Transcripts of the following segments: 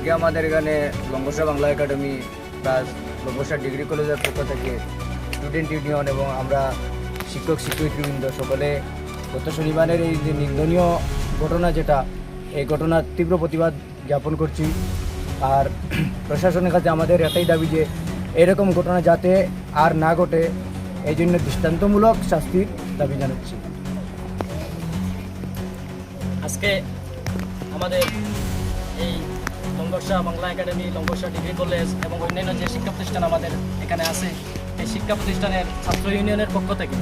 আজকে আমাদের এখানে Longsa Bangla academy plus Longsa degree কলেজের পক্ষ থেকে স্টুডেন্ট ইউনিয়ন এবং আমরা শিক্ষক শিক্ষয়িত্রীবৃন্দ সকলে গত শনিবারের এই যে নিন্দনীয় ঘটনা যেটা, এই ঘটনার তীব্র প্রতিবাদ জ্ঞাপন করছি। আর প্রশাসনের কাছে আমাদের এটাই দাবি যে, এরকম ঘটনা যাতে আর না ঘটে, এই জন্য দৃষ্টান্তমূলক শাস্তির দাবি জানাচ্ছি। আজকে আমাদের এই Longorsa Bangla academy, Longorsa degree college এবং অন্যান্য যে শিক্ষা প্রতিষ্ঠান আমাদের এখানে আছে, এই শিক্ষা প্রতিষ্ঠানের ছাত্র ইউনিয়নের পক্ষ থেকে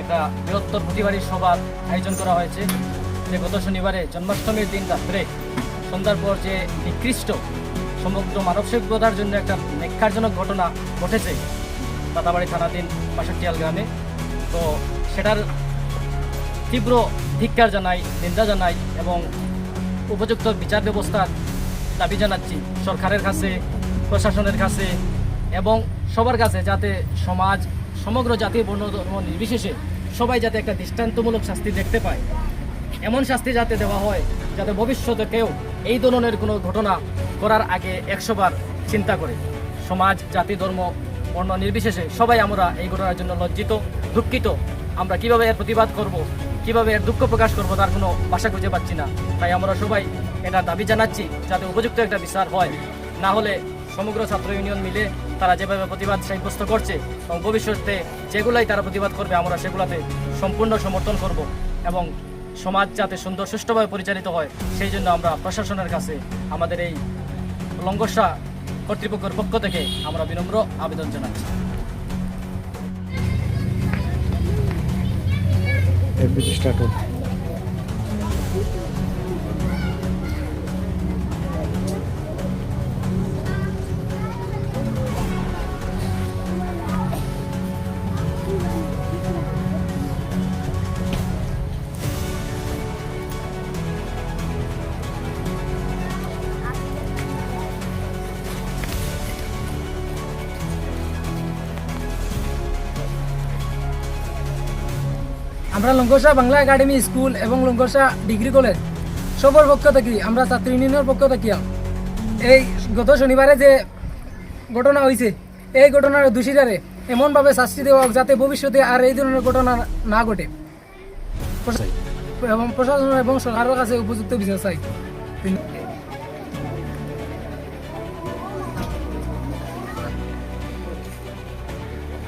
একটা বৃহত্তর প্রতিবারী সভার আয়োজন করা হয়েছে, যে গত শনিবারে জন্মাষ্টমীর দিন রাত্রে সন্ধ্যার পর যে নিকৃষ্ট সমগ্র মানব সভ্যতার জন্য একটা নেক্ষারজনক ঘটনা ঘটেছে দাদাবাড়ি থানাধীন বাসাটিয়াল গ্রামে। তো সেটার তীব্র ধিক্কার জানাই, নিন্দা জানাই এবং উপযুক্ত বিচার ব্যবস্থার দাবি জানাচ্ছি সরকারের কাছে, প্রশাসনের কাছে এবং সবার কাছে যাতে সমাজ, সমগ্র জাতি বর্ণ ধর্ম নির্বিশেষে সবাই যাতে একটা দৃষ্টান্তমূলক শাস্তি দেখতে পায়। এমন শাস্তি যাতে দেওয়া হয়, যাতে ভবিষ্যতে কেউ এই ধরনের কোনো ঘটনা করার আগে একশোবার চিন্তা করে। সমাজ, জাতি, ধর্ম, বর্ণ নির্বিশেষে সবাই আমরা এই ঘটনার জন্য লজ্জিত, দুঃখিত। আমরা কীভাবে এর প্রতিবাদ করব? কীভাবে এর দুঃখ প্রকাশ করব তার কোনো ভাষা খুঁজে পাচ্ছি না। তাই আমরা সবাই এটা দাবি জানাচ্ছি যাতে উপযুক্ত একটা বিচার হয়। না হলে সমগ্র ছাত্র ইউনিয়ন মিলে তারা যেভাবে প্রতিবাদ সাব্যস্ত করছে এবং ভবিষ্যতে যেগুলাই তারা প্রতিবাদ করবে, আমরা সেগুলোতে সম্পূর্ণ সমর্থন করব এবং সমাজ যাতে সুন্দর সুষ্ঠুভাবে পরিচালিত হয়, সেই জন্য আমরা প্রশাসনের কাছে আমাদের এই লঙ্গসা কর্তৃপক্ষের পক্ষ থেকে আমরা বিনম্র আবেদন জানাচ্ছি। এফবিসি স্টার্ট হোক আমরা লঙ্কসা বাংলা একাডেমি স্কুল এবং লঙ্কসা ডিগ্রি কলেজ, সবার পক্ষ থেকে, আমরা ছাত্র ইউনিয়নের পক্ষ থেকে এই গত শনিবারে যে ঘটনা হয়েছে এই ঘটনার দোষীরারে এমনভাবে শাস্তি দেওয়া যাতে ভবিষ্যতে আর এই ধরনের ঘটনা না ঘটে। এবং প্রশাসন এবং সরকারের কাছে উপযুক্ত বিচার চাই।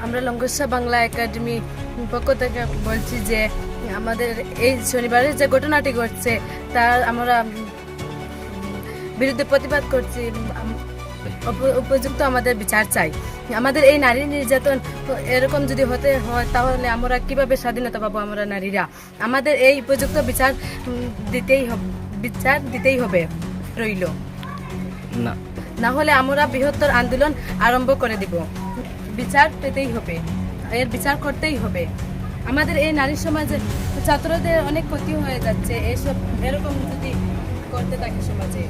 আমরা লঙ্গসা বাংলা একাডেমি পক্ষ থেকে বলছি যে আমাদের এই শনিবারের যে ঘটনাটি ঘটছে তার আমরা বিরুদ্ধে প্রতিবাদ করছি উপযুক্ত আমাদের বিচার চাই। আমাদের এই নারী নির্যাতন এরকম যদি হতে হয় তাহলে আমরা কীভাবে স্বাধীনতা পাবো আমরা নারীরা? আমাদের এই উপযুক্ত বিচার দিতেই হবে বিচার দিতেই হবে রইল। না। না হলে আমরা বৃহত্তর আন্দোলন আরম্ভ করে দিব। বিচার পেতেই হবে, এর বিচার করতেই হবে। আমাদের এই নারী সমাজে ছাত্রদের অনেক ক্ষতি হয়ে যাচ্ছে, এসব এরকম যদি করতে থাকে সমাজে।